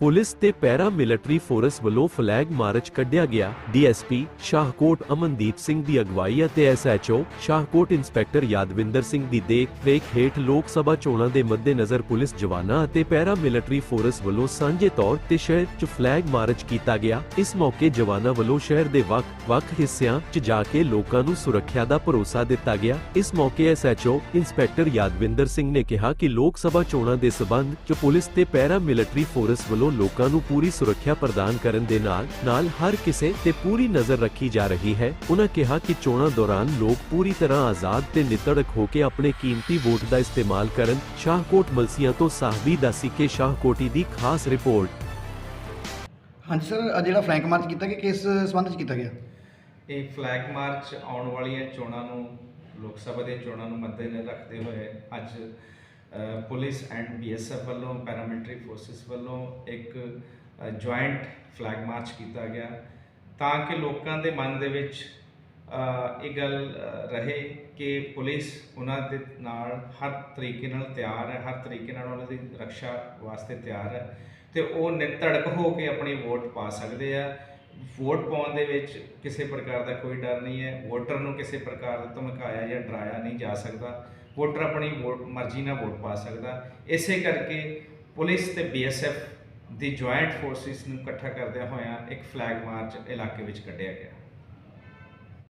Police ਤੇ para military force ਵੱਲੋਂ flag march ਕੱਢਿਆ ਗਿਆ। ਡੀਐਸਪੀ ਸ਼ਾਹਕੋਟ ਅਮਨਦੀਪ ਸਿੰਘ ਦੀ ਅਗਵਾਈ ਅਤੇ ਐਸਐਚਓ ਸ਼ਾਹਕੋਟ ਇੰਸਪੈਕਟਰ ਯਾਦਵਿੰਦਰ ਸਿੰਘ ਦੀ ਦੇਖ ਰੇਖ ਹੇਠ ਲੋਕ ਸਭਾ ਚੋਣਾਂ ਦੇ ਮੱਦੇਨਜ਼ਰ ਪੁਲਿਸ ਜਵਾਨਾਂ ਅਤੇ ਪੈਰਾ ਮਿਲਟਰੀ ਫੋਰਸ ਵੱਲੋਂ ਸਾਂਝੇ ਤੌਰ ਤੇ ਸ਼ਹਿਰ 'ਚ ਫਲੈਗ ਮਾਰਚ ਕੀਤਾ ਗਿਆ। ਇਸ ਮੌਕੇ ਜਵਾਨਾਂ ਵੱਲੋਂ ਸ਼ਹਿਰ ਦੇ ਵੱਖ-ਵੱਖ ਹਿੱਸਿਆਂ 'ਚ ਜਾ ਕੇ ਲੋਕਾਂ ਨੂੰ ਸੁਰੱਖਿਆ ਦਾ ਭਰੋਸਾ ਦਿੱਤਾ ਗਿਆ। ਇਸ ਮੌਕੇ ਐਸਐਚਓ ਇੰਸਪੈਕਟਰ ਯਾਦਵਿੰਦਰ ਸਿੰਘ ਨੇ ਕਿਹਾ ਕਿ ਲੋਕ ਸਭਾ ਚੋਣਾਂ ਦੇ ਸਬੰਧ 'ਚ ਪੁਲਿਸ ਤੇ ਪੈਰਾ ਮਿਲਟਰੀ ਫੋਰਸ ਵੱਲੋਂ ਲੋਕਾਂ ਨੂੰ ਪੂਰੀ ਸੁਰੱਖਿਆ ਪ੍ਰਦਾਨ ਕਰਨ ਦੇ ਨਾਲ ਨਾਲ ਹਰ ਕਿਸੇ ਤੇ ਪੂਰੀ ਨਜ਼ਰ ਰੱਖੀ ਜਾ ਰਹੀ ਹੈ। ਉਹਨਾਂ ਕਿਹਾ ਕਿ ਚੋਣਾਂ ਦੌਰਾਨ ਲੋਕ ਪੂਰੀ ਤਰ੍ਹਾਂ ਆਜ਼ਾਦ ਤੇ ਨਿਤੜਕ ਹੋ ਕੇ ਆਪਣੇ ਕੀਮਤੀ ਵੋਟ ਦਾ ਇਸਤੇਮਾਲ ਕਰਨ ਸ਼ਾਹਕੋਟ ਮਲਸੀਆਂ ਤੋਂ ਸਾਹਬੀ ਦਾਸੀ ਕੇ ਸ਼ਾਹਕੋਟੀ ਦੀ ਖਾਸ ਰਿਪੋਰਟ। ਹਾਂਜੀ ਸਰ ਅੱਜ ਜਿਹੜਾ ਫਲੈਂਕ ਮਾਰਚ ਕੀਤਾ ਗਿਆ ਕਿਸ ਸੰਬੰਧ ਚ ਕੀਤਾ ਗਿਆ? ਇਹ ਫਲੈਗ ਮਾਰਚ ਆਉਣ ਵਾਲੀਆਂ ਚੋਣਾਂ ਨੂੰ ਲੋਕ ਸਭਾ ਦੀਆਂ ਚੋਣਾਂ ਨੂੰ ਮੱਦੇਨਜ਼ਰ ਰੱਖਦੇ ਹੋਏ ਅੱਜ ਪੁਲਿਸ ਐਂਡ ਬੀਐਸਐਫ ਵੱਲੋਂ, ਪੈਰਾਮਿਲਟਰੀ ਫੋਰਸਿਸ ਵੱਲੋਂ ਇੱਕ ਜੁਆਇੰਟ ਫਲੈਗ ਮਾਰਚ ਕੀਤਾ ਗਿਆ ਤਾਂ ਕਿ ਲੋਕਾਂ ਦੇ ਮਨ ਦੇ ਵਿੱਚ ਇਹ ਗੱਲ ਰਹੇ ਕਿ ਪੁਲਿਸ ਉਹਨਾਂ ਦੇ ਨਾਲ ਹਰ ਤਰੀਕੇ ਨਾਲ ਤਿਆਰ ਹੈ, ਹਰ ਤਰੀਕੇ ਨਾਲ ਉਹਨਾਂ ਦੀ ਰੱਖਿਆ ਵਾਸਤੇ ਤਿਆਰ ਹੈ ਤੇ ਉਹ ਨਿਰਧੜਕ ਹੋ ਕੇ ਆਪਣੀ ਵੋਟ ਪਾ ਸਕਦੇ ਆ। ਵੋਟ ਪਾਉਣ ਦੇ ਵਿੱਚ ਕਿਸੇ ਪ੍ਰਕਾਰ ਦਾ ਕੋਈ ਡਰ ਨਹੀਂ ਹੈ। ਵੋਟਰ ਨੂੰ ਕਿਸੇ ਪ੍ਰਕਾਰ ਦਾ ਧਮਕਾਇਆ ਜਾਂ ਡਰਾਇਆ ਨਹੀਂ ਜਾ ਸਕਦਾ। ਵੋਟਰ ਆਪਣੀ ਵੋਟ ਮਰਜ਼ੀ ਨਾਲ ਵੋਟ ਪਾ ਸਕਦਾ। ਇਸੇ ਕਰਕੇ ਪੁਲਿਸ ਤੇ ਬੀਐਸਐਫ ਦੀ ਜੁਆਇੰਟ ਫੋਰਸਿਸ ਨੂੰ ਇਕੱਠਾ ਕਰਦਿਆਂ ਹੋਇਆਂ ਇੱਕ ਫਲੈਗ ਮਾਰਚ ਇਲਾਕੇ ਵਿੱਚ ਕੱਢਿਆ ਗਿਆ।